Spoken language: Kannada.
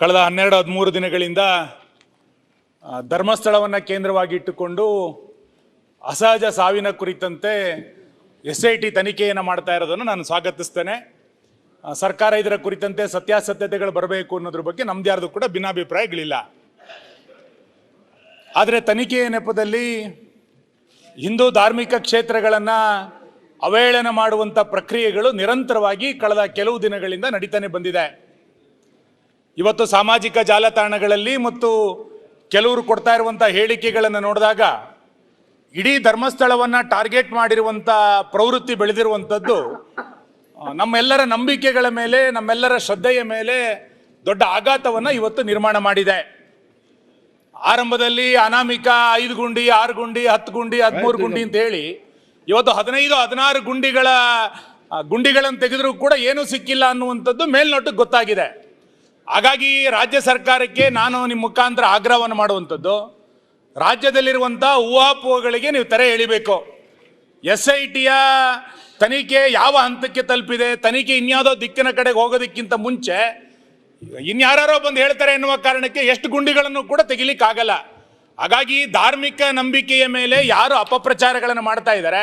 ಕಳೆದ ಹನ್ನೆರಡು ಹದಿಮೂರು ದಿನಗಳಿಂದ ಧರ್ಮಸ್ಥಳವನ್ನು ಕೇಂದ್ರವಾಗಿ ಇಟ್ಟುಕೊಂಡು ಅಸಹಜ ಸಾವಿನ ಕುರಿತಂತೆ ಎಸ್ ಐ ಟಿ ತನಿಖೆಯನ್ನು ಮಾಡ್ತಾ ಇರೋದನ್ನು ನಾನು ಸ್ವಾಗತಿಸ್ತೇನೆ. ಸರ್ಕಾರ ಇದರ ಕುರಿತಂತೆ ಸತ್ಯಾಸತ್ಯತೆಗಳು ಬರಬೇಕು ಅನ್ನೋದ್ರ ಬಗ್ಗೆ ನಮ್ದು ಯಾರ್ದು ಕೂಡ ಭಿನ್ನಾಭಿಪ್ರಾಯಗಳಿಲ್ಲ. ಆದರೆ ತನಿಖೆಯ ನೆಪದಲ್ಲಿ ಹಿಂದೂ ಧಾರ್ಮಿಕ ಕ್ಷೇತ್ರಗಳನ್ನು ಅವಹೇಳನ ಮಾಡುವಂಥ ಪ್ರಕ್ರಿಯೆಗಳು ನಿರಂತರವಾಗಿ ಕಳೆದ ಕೆಲವು ದಿನಗಳಿಂದ ನಡೀತಾನೆ ಬಂದಿದೆ. ಇವತ್ತು ಸಾಮಾಜಿಕ ಜಾಲತಾಣಗಳಲ್ಲಿ ಮತ್ತು ಕೆಲವರು ಕೊಡ್ತಾ ಇರುವಂಥ ಹೇಳಿಕೆಗಳನ್ನು ನೋಡಿದಾಗ ಇಡೀ ಧರ್ಮಸ್ಥಳವನ್ನು ಟಾರ್ಗೆಟ್ ಮಾಡಿರುವಂಥ ಪ್ರವೃತ್ತಿ ಬೆಳೆದಿರುವಂಥದ್ದು ನಮ್ಮೆಲ್ಲರ ನಂಬಿಕೆಗಳ ಮೇಲೆ ನಮ್ಮೆಲ್ಲರ ಶ್ರದ್ಧೆಯ ಮೇಲೆ ದೊಡ್ಡ ಆಘಾತವನ್ನು ಇವತ್ತು ನಿರ್ಮಾಣ ಮಾಡಿದೆ. ಆರಂಭದಲ್ಲಿ ಅನಾಮಿಕ ಐದು ಗುಂಡಿ ಆರು ಗುಂಡಿ ಹತ್ತು ಗುಂಡಿ ಹದಿಮೂರು ಗುಂಡಿ ಅಂತ ಹೇಳಿ ಇವತ್ತು ಹದಿನೈದು ಹದಿನಾರು ಗುಂಡಿಗಳ ಗುಂಡಿಗಳನ್ನು ತೆಗೆದರೂ ಕೂಡ ಏನೂ ಸಿಕ್ಕಿಲ್ಲ ಅನ್ನುವಂಥದ್ದು ಮೇಲ್ನೋಟಕ್ಕೆ ಗೊತ್ತಾಗಿದೆ. ಹಾಗಾಗಿ ರಾಜ್ಯ ಸರ್ಕಾರಕ್ಕೆ ನಾನು ನಿಮ್ಮ ಮುಖಾಂತರ ಆಗ್ರಹವನ್ನು ಮಾಡುವಂಥದ್ದು, ರಾಜ್ಯದಲ್ಲಿರುವಂಥ ಊಹಾಪೋಹಗಳಿಗೆ ನೀವು ತೆರೆ ಎಳಿಬೇಕು. ಎಸ್ ಐ ಟಿಯ ತನಿಖೆ ಯಾವ ಹಂತಕ್ಕೆ ತಲುಪಿದೆ, ತನಿಖೆ ಇನ್ಯಾವುದೋ ದಿಕ್ಕಿನ ಕಡೆಗೆ ಹೋಗೋದಕ್ಕಿಂತ ಮುಂಚೆ ಇನ್ಯಾರೋ ಬಂದು ಹೇಳ್ತಾರೆ ಎನ್ನುವ ಕಾರಣಕ್ಕೆ ಎಷ್ಟು ಗುಂಡಿಗಳನ್ನು ಕೂಡ ತೆಗಿಲಿಕ್ಕಾಗಲ್ಲ. ಹಾಗಾಗಿ ಧಾರ್ಮಿಕ ನಂಬಿಕೆಯ ಮೇಲೆ ಯಾರು ಅಪಪ್ರಚಾರಗಳನ್ನು ಮಾಡ್ತಾ ಇದ್ದಾರೆ